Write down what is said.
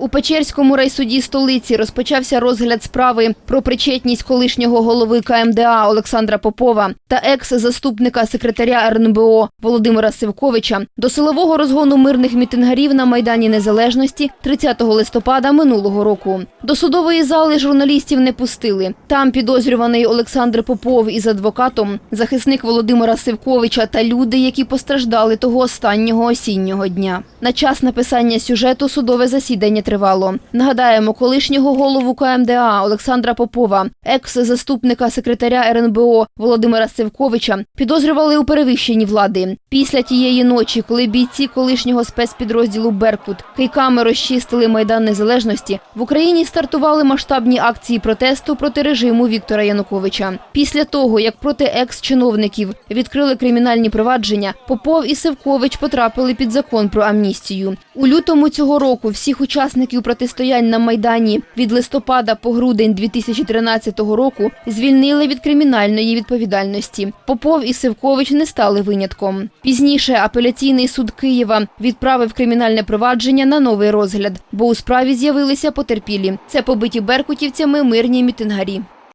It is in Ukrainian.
У Печерському райсуді столиці розпочався розгляд справи про причетність колишнього голови КМДА Олександра Попова та екс-заступника секретаря РНБО Володимира Сивковича до силового розгону мирних мітингарів на Майдані Незалежності 30 листопада минулого року. До судової зали журналістів не пустили. Там підозрюваний Олександр Попов із адвокатом, захисник Володимира Сивковича та люди, які постраждали того останнього осіннього дня. На час написання сюжету судове засідання тривало. Нагадаємо, колишнього голову КМДА Олександра Попова, екс-заступника секретаря РНБО Володимира Сивковича підозрювали у перевищенні влади. Після тієї ночі, коли бійці колишнього спецпідрозділу Беркут кийками розчистили майдан незалежності, в Україні стартували масштабні акції протесту проти режиму Віктора Януковича. Після того, як проти екс-чиновників відкрили кримінальні провадження, Попов і Севкович потрапили під закон про амністію. У лютому цього року всіх учасників протистоянь на майдані від листопада по грудень 2013 року звільнили від кримінальної відповідальності. Попов і Сивкович не стали винятком. Пізніше апеляційний суд Києва відправив кримінальне провадження на новий розгляд, бо у справі з'явилися потерпілі. Це побиті беркутівцями мирні мітингарі.